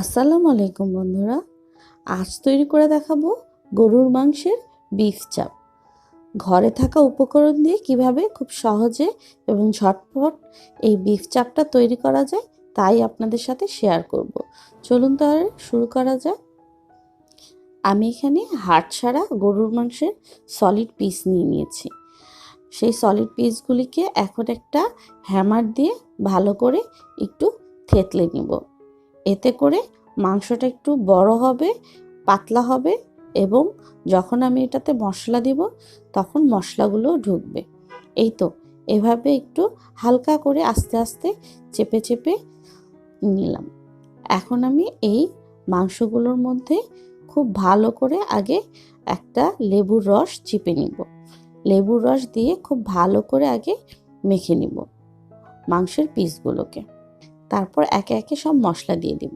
আসসালামু আলাইকুম বন্ধুরা। আজ তৈরি করে দেখাবো গরুর মাংসের বিফ চাপ ঘরে থাকা উপকরণ দিয়ে কীভাবে খুব সহজে এবং ঝটপট এই বিফ চাপটা তৈরি করা যায়, তাই আপনাদের সাথে শেয়ার করব। চলুন তাহলে শুরু করা যায় আমি এখানে হাট ছাড়া গরুর মাংসের সলিড পিস নিয়ে নিয়েছি। সেই সলিড পিসগুলিকে এখন একটা হ্যামার দিয়ে ভালো করে একটু থেতলে নিব। এতে করে মাংসটা একটু বড় হবে, পাতলা হবে এবং যখন আমি এটাতে মশলা দিব তখন মশলাগুলো ঢুকবে। এই তো, এভাবে একটু হালকা করে আস্তে আস্তে চেপে চেপে নিলাম। এখন আমি এই মাংসগুলোর মধ্যে খুব ভালো করে আগে একটা লেবুর রস চিপে নিব। লেবুর রস দিয়ে খুব ভালো করে আগে মেখে নিব মাংসের পিসগুলোকে তারপর একে একে সব মশলা দিয়ে দিব।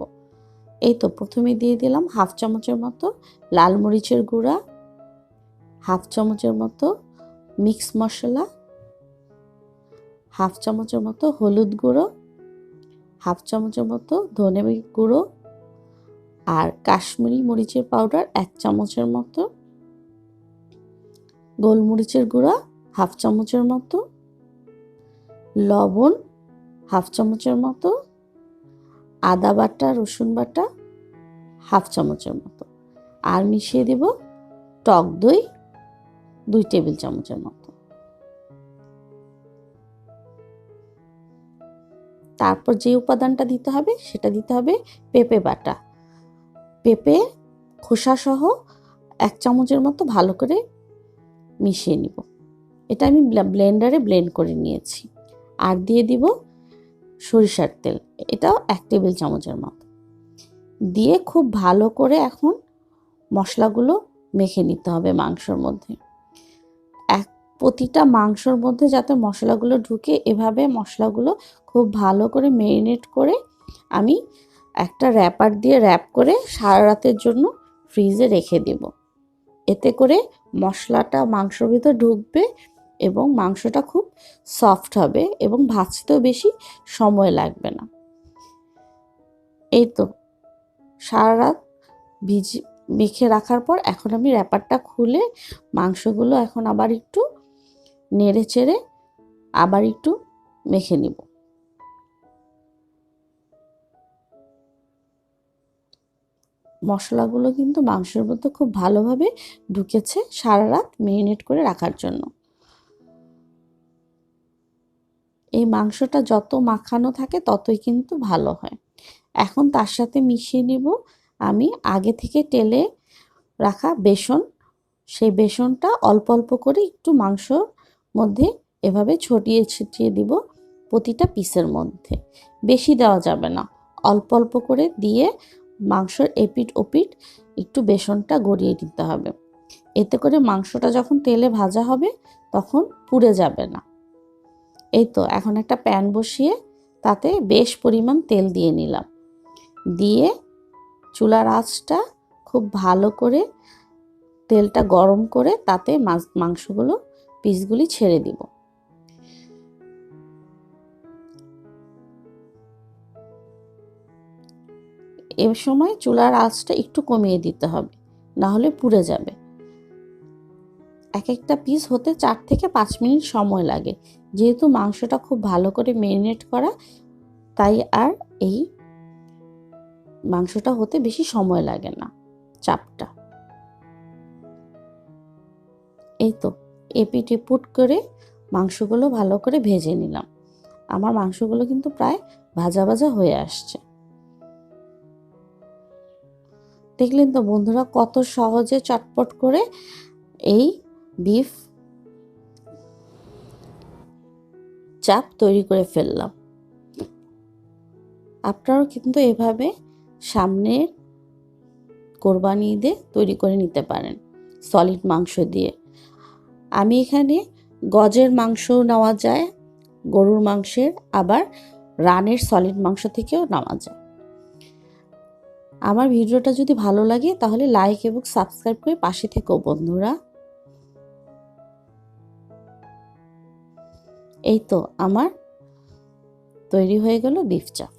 এই তো প্রথমে দিয়ে দিলাম হাফ চামচের মতো লাল মরিচের গুঁড়া, হাফ চামচের মতো মিক্স মশলা, হাফ চামচের মতো হলুদ গুঁড়ো, হাফ চামচের মতো ধনে গুঁড়ো আর কাশ্মীরি মরিচের পাউডার এক চামচের মতো, গোলমরিচের গুঁড়া হাফ চামচের মতো, লবণ হাফ চামচের মতো, আদা বাটা, রসুন বাটা, হাফ চামচের মতো। আর মিশিয়ে দেব টক দই দুই টেবিল চামচের মতো। তারপর যে উপাদানটা দিতে হবে সেটা দিতে হবে পেঁপে বাটা। পেঁপে, খোসা সহ এক চামচের মতো ভালো করে মিশিয়ে নিব। এটা আমি ব্লেন্ডারে ব্লেন্ড করে নিয়েছি। আর দিয়ে দিব সরিষার তেল। এটাও এক টেবিল চামচের মতো। দিয়ে খুব ভালো করে এখন মশলাগুলো মেখে নিতে হবে মাংসর মধ্যে। এক, প্রতিটা মাংসর মধ্যে যাতে মশলাগুলো ঢুকে, এভাবে মশলাগুলো খুব ভালো করে মেরিনেট করে আমি একটা র্যাপার দিয়ে র্যাপ করে সারা রাতের জন্য ফ্রিজে রেখে দেব। এতে করে মশলাটা মাংসর ভিতর ঢুকবে এবং মাংসটা খুব সফট হবে এবং ভাজতেও বেশি সময় লাগবে না। এই তো সারা রাত ভিজি, মেখে রাখার পর এখন আমি র্যাপারটা খুলে মাংসগুলো এখন আবার একটু নেড়ে চেড়ে আবার একটু মেখে নিব। মশলাগুলো কিন্তু মাংসের মধ্যে খুব ভালোভাবে ঢুকেছে সারা রাত মেরিনেট করে রাখার জন্য। এই মাংসটা যত মাখানো থাকে ততই কিন্তু ভালো হয়। এখন তার সাথে মিশিয়ে নিব আমি আগে থেকে তেলে রাখা বেসন। সেই বেসনটা অল্প অল্প করে একটু মাংসর মধ্যে এভাবে ছটিয়ে ছিটিয়ে দিব প্রতিটা পিসের মধ্যে। বেশি দেওয়া যাবে না। অল্প অল্প করে দিয়ে মাংসর এপিট ওপিট একটু বেসনটা গড়িয়ে দিতে হবে। এতে করে মাংসটা যখন তেলে ভাজা হবে তখন পুড়ে যাবে না। এই তো এখন একটা প্যান বসিয়ে তাতে বেশ পরিমাণ তেল দিয়ে নিলাম। দিয়ে চুলার আঁচটা খুব ভালো করে তেলটা গরম করে তাতে মাংসগুলো, পিসগুলি ছেড়ে দিব। এ সময় চুলার আঁচটা একটু কমিয়ে দিতে হবে না হলে পুড়ে যাবে। এক একটা পিস হতে চার থেকে পাঁচ মিনিট সময় লাগে। যেহেতু মাংসটা খুব ভালো করে মেরিনেট করা, তাই আর এই মাংসটা হতে বেশি সময় লাগে না চাপটা। এই তো এপিট এপুট করে মাংসগুলো ভালো করে ভেজে নিলাম। আমার মাংসগুলো কিন্তু প্রায় ভাজা ভাজা হয়ে আসছে। দেখলেন তো বন্ধুরা, কত সহজে চটপট করে এই বিফ চাপ তৈরি করে ফেললাম। আপনারাও কিন্তু এভাবে সামনের কোরবানি ঈদে তৈরি করে নিতে পারেন সলিড মাংস দিয়ে। আমি এখানে গজের মাংস নেওয়া যায়, গরুর মাংসের, আবার রানের সলিড মাংস থেকেও নেওয়া যায়। আমার ভিডিওটা যদি ভালো লাগে তাহলে লাইক এবং সাবস্ক্রাইব করে পাশে থেকো বন্ধুরা। এই তো আমার তৈরি হয়ে গেল বিফ চাপ